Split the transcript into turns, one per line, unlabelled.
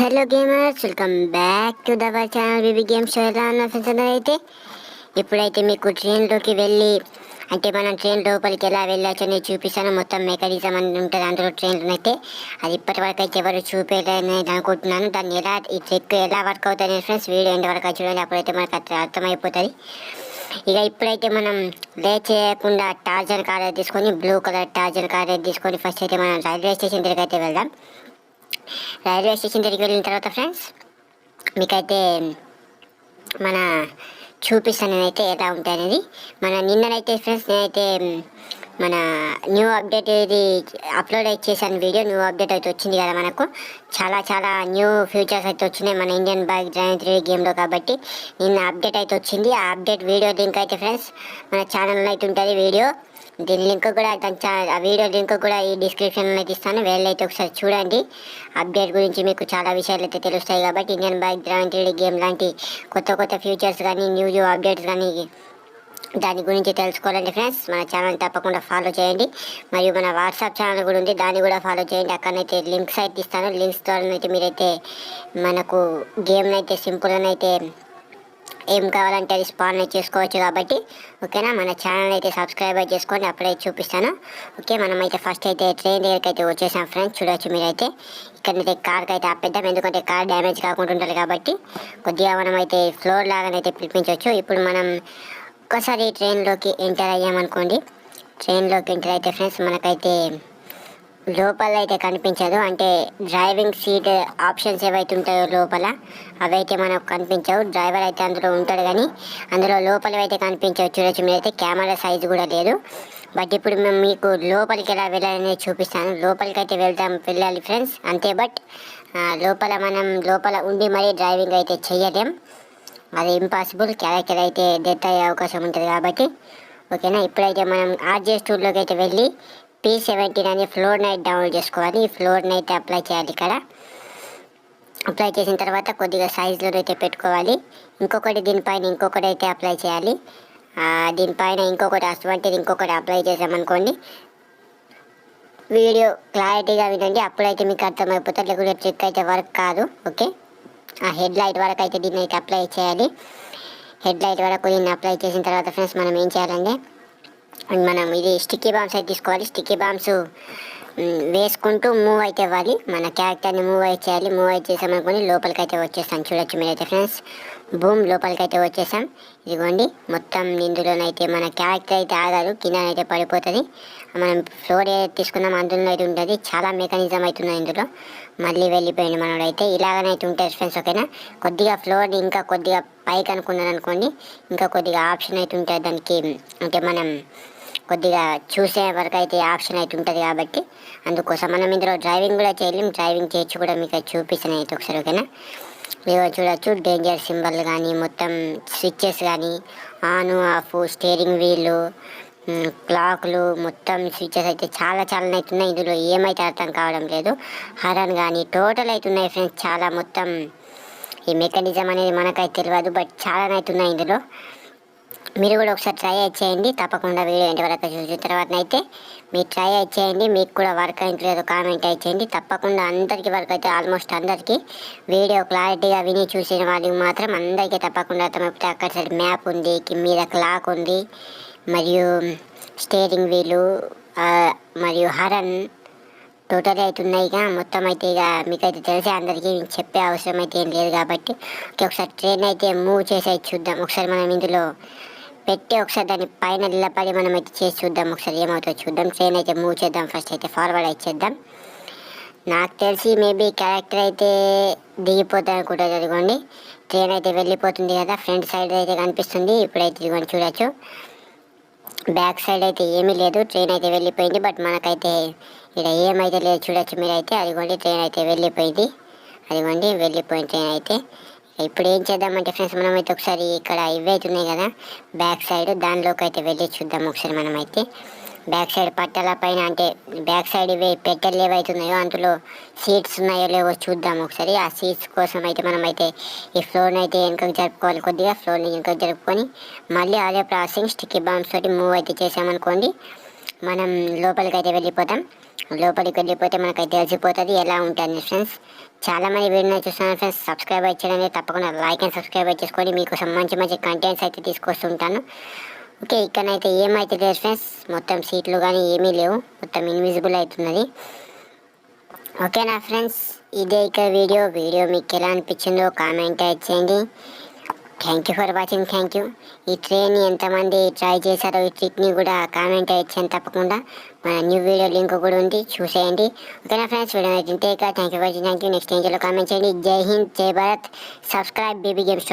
Hello gamers welcome back to our channel BB games ఎలా ఉన్న అయితే ఇప్పుడైతే మీకు ట్రైన్లోకి వెళ్ళి అంటే మనం ట్రైన్ లోపలికి ఎలా వెళ్ళొచ్చు అని చూపిస్తాను. మొత్తం మెకానిజం అని ఉంటుంది అందులో ట్రైన్లో అయితే. అది ఇప్పటి వరకు అయితే ఎవరు చూపేదని అనుకుంటున్నాను. దాన్ని ఎలా ఈ ట్రిక్ ఎలా వర్క్ అవుతుంది ఫ్రెండ్స్ వీడియో ఎండ్ వరకు చూడండి అప్పుడైతే మనకు అర్థమైపోతుంది. ఇక ఇప్పుడైతే మనం లే చేయకుండా టార్జన్ కార్ తీసుకొని బ్లూ కలర్ టార్జన్ కార్ తీసుకొని ఫస్ట్ అయితే మనం రైల్వే స్టేషన్ దగ్గరికి అయితే వెళ్దాం. రైల్వే స్టేషన్ దగ్గరికి వెళ్ళిన తర్వాత ఫ్రెండ్స్ మీకైతే మన చూపిస్తాను నేనైతే ఎలా ఉంటాయి అనేది మన నిన్ననైతే ఫ్రెండ్స్ నేనైతే మన న్యూ అప్డేట్ ఇది అప్లోడ్ అయితే చేశాను వీడియో న్యూ అప్డేట్ అయితే వచ్చింది కదా మనకు. చాలా చాలా న్యూ ఫ్యూచర్స్ అయితే వచ్చినాయి మన ఇండియన్ బైక్ డ్రైవింగ్ త్రీ గేమ్లో కాబట్టి. నిన్న అప్డేట్ అయితే వచ్చింది. ఆ అప్డేట్ వీడియో లింక్ అయితే ఫ్రెండ్స్ మన ఛానల్లో అయితే ఉంటుంది వీడియో. దీని లింక్ కూడా దాని ఆ వీడియో లింక్ కూడా ఈ డిస్క్రిప్షన్లో అయితే ఇస్తాను. వెళ్ళైతే ఒకసారి చూడండి. అప్డేట్ గురించి మీకు చాలా విషయాలు అయితే తెలుస్తాయి కాబట్టి Indian bike driving three game లాంటి కొత్త కొత్త ఫీచర్స్ కానీ న్యూ న్యూ అప్డేట్స్ కానీ దాని గురించి తెలుసుకోవాలండి ఫ్రెండ్స్. మన ఛానల్ తప్పకుండా ఫాలో చేయండి. మరియు మన వాట్సాప్ ఛానల్ కూడా ఉంది. దాన్ని కూడా ఫాలో చేయండి. అక్కడనైతే లింక్స్ అయితే ఇస్తాను. లింక్స్ ద్వారా అయితే మీరైతే మనకు గేమ్నైతే సింపుల్ అయితే ఏం కావాలంటే అది స్పాన్ చేసుకోవచ్చు కాబట్టి ఓకేనా? మన ఛానల్ అయితే సబ్స్క్రైబ్ చేసుకోండి. అప్పుడే చూపిస్తాను. ఓకే మనమైతే ఫస్ట్ అయితే ట్రైన్ దగ్గరికి అయితే వచ్చేసాం ఫ్రెండ్స్ చూడొచ్చు మీరైతే. ఇక్కడైతే కార్కి అయితే ఆపేద్దాం. ఎందుకంటే కార్ డ్యామేజ్ కాకుండా ఉంటుంది కాబట్టి కొద్దిగా మనం అయితే ఫ్లోర్ లాగానైతే పిలిపించవచ్చు ఇప్పుడు మనం ఒక్కసారి ట్రైన్లోకి ఎంటర్ అయ్యామనుకోండి ట్రైన్లోకి ఎంటర్ అయితే ఫ్రెండ్స్ మనకైతే లోపల అయితే కనిపించదు. అంటే డ్రైవింగ్ సీట్ ఆప్షన్స్ ఏవైతే ఉంటాయో లోపల అవైతే మనకు కనిపించవు. డ్రైవర్ అయితే అందులో ఉంటాడు కానీ అందులో లోపల అయితే కనిపించవు. చూడొచ్చు మీరైతే కెమెరా సైజు కూడా లేదు. బట్ ఇప్పుడు మేము మీకు లోపలికి ఎలా వెళ్ళాలనేది చూపిస్తాను. లోపలికి అయితే వెళ్తాం వెళ్ళాలి ఫ్రెండ్స్. అంతే బట్ లోపల మనం లోపల ఉండి మరీ డ్రైవింగ్ అయితే చేయలేం అది ఇంపాసిబుల్ క్యారెక్టర్ అయితే డెత్ అయ్యే అవకాశం ఉంటుంది కాబట్టి ఓకేనా? ఇప్పుడైతే మనం ఆర్జే స్టూడియోకి అయితే వెళ్ళి పీ సెవెంటీన్ అనే ఫ్లోర్ నైట్ డౌన్లోడ్ చేసుకోవాలి. ఈ ఫ్లోర్ని అయితే అప్లై చేయాలి ఇక్కడ. అప్లై చేసిన తర్వాత కొద్దిగా సైజులో అయితే పెట్టుకోవాలి. ఇంకొకటి దీనిపైన ఇంకొకటి అయితే అప్లై చేయాలి. దీనిపైన ఇంకొకటి అటువంటిది ఇంకొకటి అప్లై చేసామనుకోండి వీడియో క్లారిటీగా వినండి. అప్పుడైతే మీకు అర్థమైపోతుంది లేకుంటే ట్రిక్ అయితే వర్క్ కాదు. ఓకే? ఆ హెడ్ లైట్ వరకు అయితే దీన్ని అయితే అప్లై చేయాలి. హెడ్ లైట్ వరకు దీన్ని అప్లై చేసిన తర్వాత ఫ్రెండ్స్ మనం ఏం చేయాలంటే అండ్ మనం ఇది స్టిక్కీ బాంబ్స్ అయితే తీసుకోవాలి. స్టిక్కీ బాంబ్స్ వేసుకుంటూ మూవ్ అయితే ఇవ్వాలి మన క్యారెక్టర్ని మూవ్ అయితే చేయాలి. మూవ్ అయితే చేసామనుకుని లోపలికి అయితే వచ్చేస్తాను చూడొచ్చు మీరైతే ఫ్రెండ్స్. భూమి లోపలికైతే వచ్చేసాం. ఇదిగోండి మొత్తం ఇందులోనైతే మన క్యారెక్టర్ అయితే ఆగారు కిందనైతే పడిపోతుంది. మనం ఫ్లోర్ ఏదైతే తీసుకున్నాం అందులో అయితే ఉంటుంది. చాలా మెకానిజం అవుతున్నాయి ఇందులో. మళ్ళీ వెళ్ళిపోయింది మనోడైతే. ఇలాగనైతే ఉంటుంది ఫ్రెండ్స్ ఓకేనా? కొద్దిగా ఫ్లోర్ ఇంకా కొద్దిగా పైకి అనుకున్నాను అనుకోండి ఇంకా కొద్దిగా ఆప్షన్ అయితే ఉంటుంది దానికి. అంటే మనం కొద్దిగా చూసే వరకు అయితే ఆప్షన్ అయితే ఉంటుంది కాబట్టి అందుకోసం. మనం ఇందులో డ్రైవింగ్ కూడా చేయలేం. డ్రైవింగ్ చేయొచ్చు కూడా మీకు చూపిస్తాను అయితే ఒకసారి ఓకేనా? మీరు చూడొచ్చు డేంజర్ సింబల్ కానీ మొత్తం స్విచ్చెస్ కానీ ఆన్ ఆఫ్ స్టీరింగ్ వీలు క్లాక్లు మొత్తం స్విచ్చెస్ అయితే చాలా చాలా అవుతున్నాయి ఇందులో ఏమైతే అర్థం కావడం లేదు. హరన్ కానీ టోటల్ అవుతున్నాయి ఫ్రెండ్స్ చాలా మొత్తం ఈ మెకానిజం అనేది మనకైతే తెలియదు బట్ చాలా అవుతున్నాయి ఇందులో. మీరు కూడా ఒకసారి ట్రై చేయండి. తప్పకుండా వీడియో ఇంటి వరకు చూసిన తర్వాత అయితే మీరు ట్రై అయితే చేయండి. మీకు కూడా వర్క్ అయితే కామెంట్ అయితే చేయండి. తప్పకుండా అందరికీ వర్క్ అయితే ఆల్మోస్ట్ అందరికీ వీడియో క్లారిటీగా విని చూసిన వాళ్ళకి మాత్రం అందరికీ తప్పకుండా అర్థమైపోతే అక్కడ సైడ్ మ్యాప్ ఉంది మీద క్లాక్ ఉంది మరియు స్టీరింగ్ వీలు మరియు హరన్ టోటల్ అవుతున్నాయి ఇక మొత్తం అయితే ఇక మీకైతే తెలిసే అందరికీ చెప్పే అవసరం అయితే ఏం లేదు కాబట్టి ఒకసారి ట్రైన్ అయితే మూవ్ చేసి అయితే చూద్దాం. ఒకసారి మనం ఇందులో పెట్టి ఒకసారి దాని పైన నిలబడి మనం అయితే చేసి చూద్దాం. ఒకసారి ఏమవుతుందో చూద్దాం. ట్రైన్ అయితే మూవ్ చేద్దాం. ఫస్ట్ అయితే ఫార్వర్డ్ అయితే చేద్దాం. నాకు తెలిసి మేబీ క్యారెక్టర్ అయితే దిగిపోతుంది అనుకుంటుంది అదిగోండి. ట్రైన్ అయితే వెళ్ళిపోతుంది కదా. ఫ్రంట్ సైడ్ అయితే కనిపిస్తుంది. ఇప్పుడైతే ఇదిగోండి చూడొచ్చు. బ్యాక్ సైడ్ అయితే ఏమీ లేదు. ట్రైన్ అయితే వెళ్ళిపోయింది. బట్ మనకైతే ఇక్కడ ఏమైతే లేదు చూడొచ్చు మీరైతే. అదిగోండి ట్రైన్ అయితే వెళ్ళిపోయింది. అదిగోండి వెళ్ళిపోయిన ట్రైన్ అయితే. ఇప్పుడు ఏం చేద్దామంటే ఫ్రెండ్స్ మనమైతే ఒకసారి ఇక్కడ ఇవి అయితే ఉన్నాయి కదా బ్యాక్ సైడ్ దానిలోకి అయితే వెళ్ళి చూద్దాం ఒకసారి మనమైతే. బ్యాక్ సైడ్ పట్టాల పైన అంటే బ్యాక్ సైడ్ ఇవి పెట్టెలు ఏవైతున్నాయో అందులో సీట్స్ ఉన్నాయో లేవో చూద్దాం ఒకసారి. ఆ సీట్స్ కోసం అయితే మనమైతే ఈ ఫ్లోర్ని అయితే వెనుకకు జరుపుకోవాలి కొద్దిగా ఫ్లోర్ని వెనుకకు జరుపుకొని మళ్ళీ అదే ప్రాసెసింగ్ స్టిక్కీ బాంబ్స్ తోటి మూవ్ అయితే చేసామనుకోండి మనం లోపలికి అయితే వెళ్ళిపోతాం. లోపలికి వెళ్ళిపోతే మనకైతే తెలిసిపోతుంది ఎలా ఉంటుంది ఫ్రెండ్స్? చాలా మంది వీడియో చూస్తున్నాను ఫ్రెండ్స్. సబ్స్క్రైబ్ చేయడానికి తప్పకుండా లైక్ అండ్ సబ్స్క్రైబ్ చేసుకోండి. మీకు మంచి మంచి కంటెంట్స్ అయితే తీసుకొస్తుంటాను. ఓకే ఇక్కడనైతే ఏమైతే లేదు ఫ్రెండ్స్. మొత్తం సీట్లు కానీ ఏమీ లేవు. మొత్తం ఇన్విజిబుల్ అవుతున్నది ఓకేనా ఫ్రెండ్స్? ఇదే ఇక వీడియో. వీడియో మీకు ఎలా అనిపించిందో కామెంట్ అయితే చేయండి. Thank you for watching thank you ఈ ట్రైన్ ఎంతమంది ట్రై చేశారో ఈ ట్రిక్ని కూడా కామెంట్ ఇచ్చాను తప్పకుండా. మన న్యూ వీడియో లింక్ కూడా ఉంది. చూసేయండి. ఓకేనా ఫ్రెండ్స్ వీడియో అయితే thank you for watching thank you next Angelo comment చేయండి. జై హింద్ జై భారత్ సబ్స్క్రైబ్ బేబీ గేమ్స్